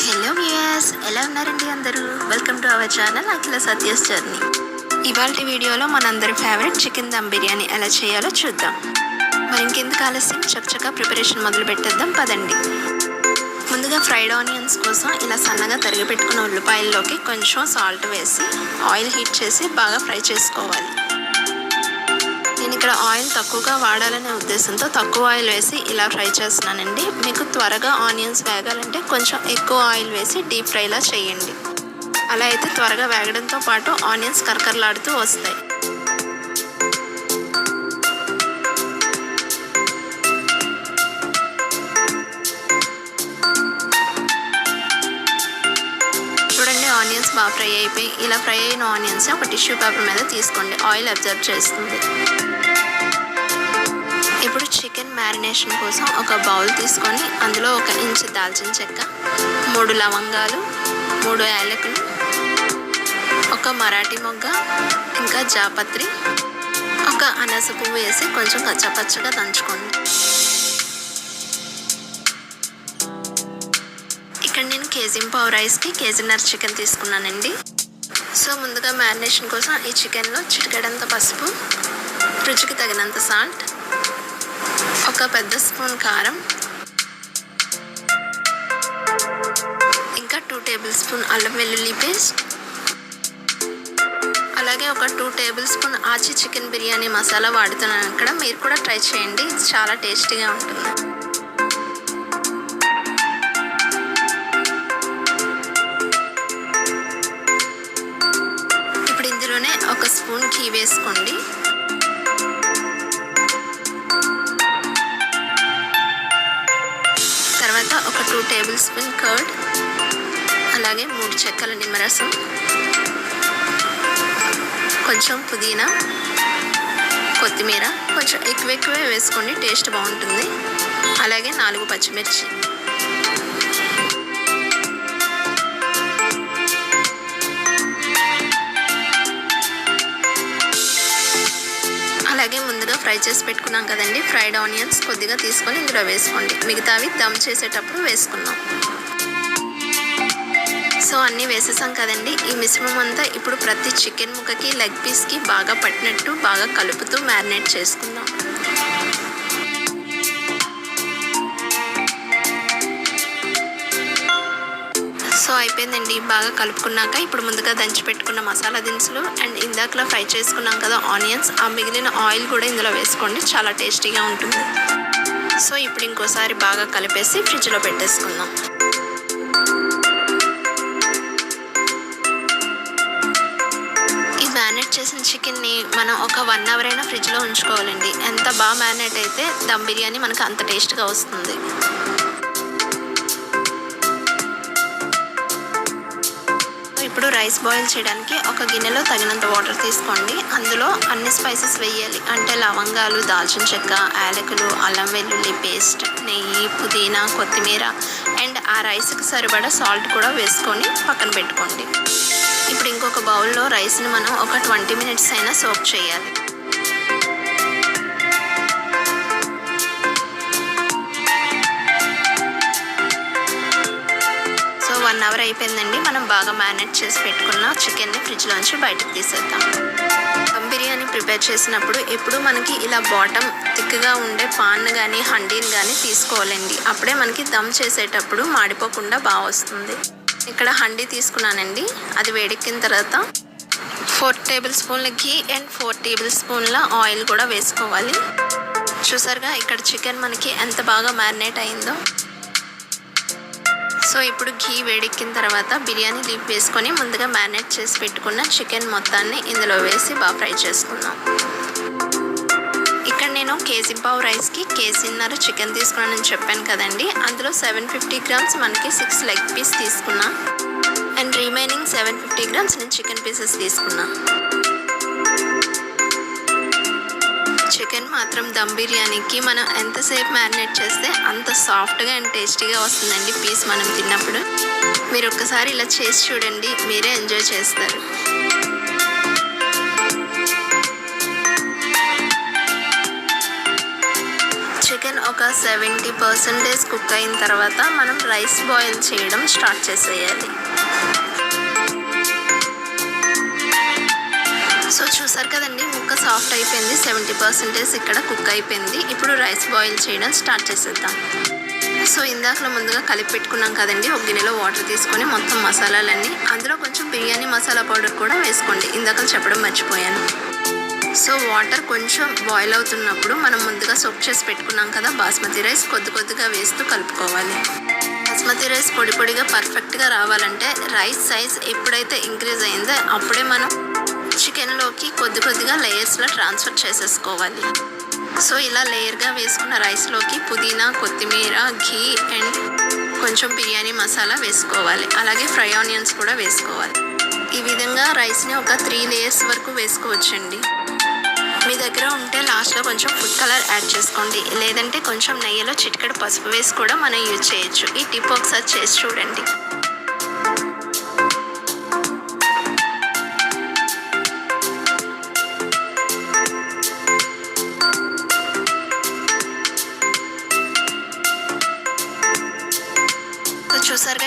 Hello viewers ఎలా ఉన్నారండి అందరూ? Welcome to our channel Akhila Satya's journey ఇవాళ వీడియోలో మనందరి ఫేవరెట్ చికెన్ దమ్ బిర్యానీ ఎలా చేయాలో చూద్దాం. మరి ఇంకెందుకు ఆలస్యం? చక్కచక్క ప్రిపరేషన్ మొదలు పెట్టేద్దాం పదండి. ముందుగా ఫ్రైడ్ ఆనియన్స్ కోసం ఇలా సన్నగా తరిగి పెట్టుకున్న ఉల్లిపాయల్లోకి కొంచెం సాల్ట్ వేసి ఆయిల్ హీట్ చేసి బాగా ఫ్రై చేసుకోవాలి. ఇక్కడ ఆయిల్ తక్కువగా వాడాలనే ఉద్దేశంతో తక్కువ ఆయిల్ వేసి ఇలా ఫ్రై చేస్తున్నానండి. మీకు త్వరగా ఆనియన్స్ వేగాలంటే కొంచెం ఎక్కువ ఆయిల్ వేసి డీప్ ఫ్రైలా చేయండి. అలా అయితే త్వరగా వేగడంతో పాటు ఆనియన్స్ కరకరలాడుతూ వస్తాయి. చూడండి ఆనియన్స్ బాగా ఫ్రై అయిపోయి ఇలా ఫ్రై అయిన ఆనియన్స్ ఒక టిష్యూ పేపర్ మీద తీసుకోండి. ఆయిల్ అబ్జర్వ్ చేస్తుంది. ఇప్పుడు చికెన్ మ్యారినేషన్ కోసం ఒక బౌల్ తీసుకొని అందులో ఒక ఇంచు దాల్చిన చెక్క మూడు లవంగాలు మూడు యాలకులు ఒక మరాఠీ మొగ్గ ఇంకా జాపత్రి ఒక అనస పువ్వు వేసి కొంచెం కచ్చపచ్చగా దంచుకోండి. ఇక్కడ నేను కేజీ పావు రైస్కి కేజీన్నర చికెన్ తీసుకున్నానండి. సో ముందుగా మ్యారినేషన్ కోసం ఈ చికెన్లో చిటికెడంత పసుపు రుచికి తగినంత సాల్ట్ ఒక పెద్ద స్పూన్ కారం. ఇంకా టూ టేబుల్ స్పూన్ అల్లం వెల్లుల్లి పేస్ట్ అలాగే ఒక two tablespoon Aachi chicken biryani masala వాడుతున్నాను ఇక్కడ. మీరు కూడా ట్రై చేయండి. చాలా టేస్టీగా ఉంటుంది. ఇప్పుడు ఇందులోనే ఒక స్పూన్ ఘీ వేసుకోండి. తర్వాత ఒక టూ టేబుల్ స్పూన్ కర్డ్ అలాగే మూడు చెక్కల నిమ్మరసం కొంచెం పుదీనా కొత్తిమీర కొంచెం ఎక్కువ ఎక్కువే వేసుకోండి టేస్ట్ బాగుంటుంది. అలాగే నాలుగు పచ్చిమిర్చి. ఫ్రై చేసి పెట్టుకున్నాం కదండి. ఫ్రైడ్ ఆనియన్స్ కొద్దిగా తీసుకొని ఇందులో వేసుకోండి. మిగతావి దమ్ చేసేటప్పుడు వేసుకున్నాం. సో అన్నీ వేసేసాం కదండి. ఈ మిశ్రమం అంతా ఇప్పుడు ప్రతి చికెన్ ముక్కకి లెగ్ పీస్కి బాగా పట్టినట్టు బాగా కలుపుతూ మ్యారినేట్ చేసుకుందాం. అయిపోయిందండి. బాగా కలుపుకున్నాక ఇప్పుడు ముందుగా దంచి పెట్టుకున్న మసాలా దినుసులు అండ్ ఇందాకలా ఫ్రై చేసుకున్నాం కదా ఆనియన్స్. ఆ మిగిలిన ఆయిల్ కూడా ఇందులో వేసుకోండి. చాలా టేస్టీగా ఉంటుంది. సో ఇప్పుడు ఇంకోసారి బాగా కలిపేసి ఫ్రిడ్జ్లో పెట్టేసుకుందాం. ఈ మ్యారినేట్ చేసిన చికెన్ని మనం ఒక వన్ అవర్ అయినా ఫ్రిడ్జ్లో ఉంచుకోవాలండి. ఎంత బాగా మ్యారినేట్ అయితే దమ్ బిర్యానీ మనకు అంత టేస్ట్గా వస్తుంది. ఇప్పుడు రైస్ బాయిల్ చేయడానికి ఒక గిన్నెలో తగినంత వాటర్ తీసుకోండి. అందులో అన్ని స్పైసెస్ వేయాలి. అంటే లవంగాలు దాల్చిన చెక్క యాలకులు అల్లం వెల్లుల్లి పేస్ట్ నెయ్యి పుదీనా కొత్తిమీర అండ్ ఆ రైస్కి సరిపడా సాల్ట్ కూడా వేసుకొని పక్కన పెట్టుకోండి. ఇప్పుడు ఇంకొక బౌల్లో రైస్ని మనం ఒక ట్వంటీ మినిట్స్ అయినా సోక్ చేయాలి. అయిపోయిందండి. మనం బాగా మ్యారినేట్ చేసి పెట్టుకున్న చికెన్ని ఫ్రిడ్జ్లోంచి బయటకు తీసేద్దాం. దమ్ బిర్యానీ ప్రిపేర్ చేసినప్పుడు ఎప్పుడు మనకి ఇలా బాటమ్ థిక్గా ఉండే పాన్ కానీ హండీని కానీ తీసుకోవాలండి. అప్పుడే మనకి దమ్ చేసేటప్పుడు మాడిపోకుండా బాగా వస్తుంది. ఇక్కడ హండీ తీసుకున్నానండి. అది వేడెక్కిన తర్వాత ఫోర్ టేబుల్ స్పూన్ల ఘీ అండ్ ఫోర్ టేబుల్ స్పూన్ల ఆయిల్ కూడా వేసుకోవాలి. చూసారుగా ఇక్కడ చికెన్ మనకి ఎంత బాగా మ్యారినేట్ అయిందో. సో ఇప్పుడు ఘీ వేడెక్కిన తర్వాత బిర్యానీ లీప్ వేసుకొని ముందుగా మ్యారినేట్ చేసి పెట్టుకున్న చికెన్ మొత్తాన్ని ఇందులో వేసి బాగా ఫ్రై చేసుకుందాం. ఇక్కడ నేను కేజీ పావు రైస్కి కేజీన్నర చికెన్ తీసుకున్నానని చెప్పాను కదండి. అందులో సెవెన్ ఫిఫ్టీ గ్రామ్స్ మనకి సిక్స్ లెగ్ పీస్ తీసుకున్నా. And remaining seven fifty grams నేను చికెన్ పీసెస్ తీసుకున్నా. మాత్రం దమ్ బిర్యానీకి మనం ఎంతసేపు మ్యారినేట్ చేస్తే అంత సాఫ్ట్గా అండ్ టేస్టీగా వస్తుందండి పీస్ మనం తిన్నప్పుడు. మీరు ఒక్కసారి ఇలా చేసి చూడండి మీరే ఎంజాయ్ చేస్తారు. చికెన్ ఒక సెవెంటీ పర్సెంటేజ్ కుక్ అయిన తర్వాత మనం రైస్ బాయిల్ చేయడం స్టార్ట్ చేసేయాలి. సో చూసారు కదండి ముక్క సాఫ్ట్ అయిపోయింది. సెవెంటీ పర్సెంటేజ్ ఇక్కడ కుక్ అయిపోయింది. ఇప్పుడు రైస్ బాయిల్ చేయడం స్టార్ట్ చేసేద్దాం. సో ఇందాకలో ముందుగా కలిపి పెట్టుకున్నాం కదండి ఒక గిన్నెలో వాటర్ తీసుకొని మొత్తం మసాలాలన్నీ. అందులో కొంచెం బిర్యానీ మసాలా పౌడర్ కూడా వేసుకోండి. ఇందాక చెప్పడం మర్చిపోయాను. సో వాటర్ కొంచెం బాయిల్ అవుతున్నప్పుడు మనం ముందుగా సోప్ చేసి పెట్టుకున్నాం కదా బాస్మతి రైస్ కొద్ది కొద్దిగా వేస్తూ కలుపుకోవాలి. బాస్మతి రైస్ పొడి పొడిగా పర్ఫెక్ట్గా రావాలంటే రైస్ సైజ్ ఎప్పుడైతే ఇంక్రీజ్ అయిందో అప్పుడే మనం చికెన్లోకి కొద్ది కొద్దిగా లేయర్స్లో ట్రాన్స్ఫర్ చేసేసుకోవాలి. సో ఇలా లేయర్గా వేసుకున్న రైస్లోకి పుదీనా కొత్తిమీర ఘీ అండ్ కొంచెం బిర్యానీ మసాలా వేసుకోవాలి. అలాగే ఫ్రై ఆనియన్స్ కూడా వేసుకోవాలి. ఈ విధంగా రైస్ని ఒక త్రీ లేయర్స్ వరకు వేసుకోవచ్చండి. మీ దగ్గర ఉంటే లాస్ట్లో కొంచెం ఫుడ్ కలర్ యాడ్ చేసుకోండి. లేదంటే కొంచెం నెయ్యిలో చిటికెడు పసుపు వేసి కూడా మనం యూజ్ చేయొచ్చు. ఈ టిప్ ఒకసారి చేసి చూడండి.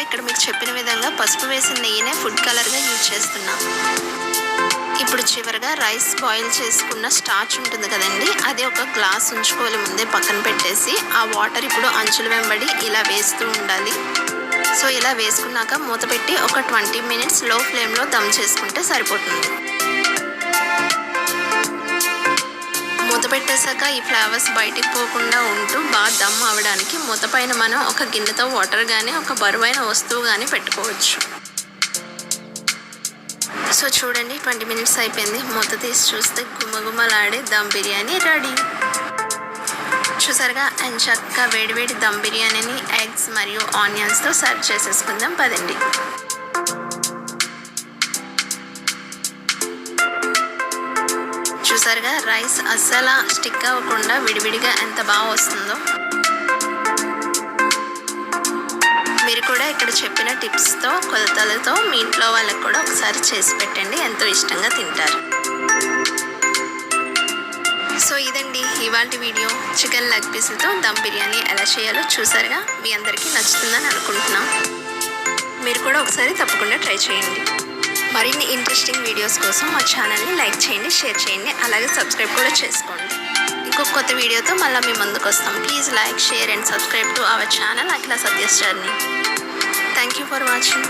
ఇక్కడ మీకు చెప్పిన విధంగా పసుపు వేసిన నెయ్యినే ఫుడ్ కలర్గా యూజ్ చేస్తున్నాం. ఇప్పుడు చివరిగా రైస్ బాయిల్ చేసుకున్న స్టార్చ్ ఉంటుంది కదండి అది ఒక గ్లాస్ ఉంచుకోవాలి ముందే పక్కన పెట్టేసి ఆ వాటర్ ఇప్పుడు అంచుల వెంబడి ఇలా వేస్తూ ఉండాలి. సో ఇలా వేసుకున్నాక మూత పెట్టి ఒక ట్వంటీ మినిట్స్లో ఫ్లేమ్లో దమ్ చేసుకుంటే సరిపోతుంది. మూత పెట్టేశాక ఈ ఫ్లేవర్స్ బయటికి పోకుండా ఉంటూ బాగా దమ్ అవడానికి మూత పైన మనం ఒక గిన్నెతో వాటర్ కానీ ఒక బరువైన వస్తువు కానీ పెట్టుకోవచ్చు. సో చూడండి ట్వంటీ మినిట్స్ అయిపోయింది. మూత తీసి చూస్తే గుమగుమలాడే దమ్ బిర్యానీ రెడీ. చూసారుగా అండ్ చక్కగా వేడివేడి దమ్ బిర్యానీని ఎగ్స్ మరియు ఆనియన్స్తో సర్వ్ చేసేసుకుందాం. పదండి. చూసారుగా రైస్ అస్సలు స్టిక్ అవ్వకుండా విడివిడిగా ఎంత బాగా వస్తుందో. మీరు కూడా ఇక్కడ చెప్పిన టిప్స్తో కొలతలతో మీ ఇంట్లో వాళ్ళకి కూడా ఒకసారి చేసి పెట్టండి. ఎంతో ఇష్టంగా తింటారు. సో ఇదండి ఇవాళ వీడియో. చికెన్ లెగ్ పీసులతో దమ్ బిర్యానీ ఎలా చేయాలో చూసారుగా? మీ అందరికీ నచ్చుతుందని అనుకుంటున్నాం. మీరు కూడా ఒకసారి తప్పకుండా ట్రై చేయండి. మరిన్ని ఇంట్రెస్టింగ్ వీడియోస్ కోసం మా ఛానల్ని లైక్ చేయండి షేర్ చేయండి అలాగే సబ్స్క్రైబ్ కూడా చేసుకోండి. ఇంకొక కొత్త వీడియోతో మళ్ళీ మీ ముందుకు వస్తాం. Please like share and subscribe to our channel Akhila Satya's journey thank you for watching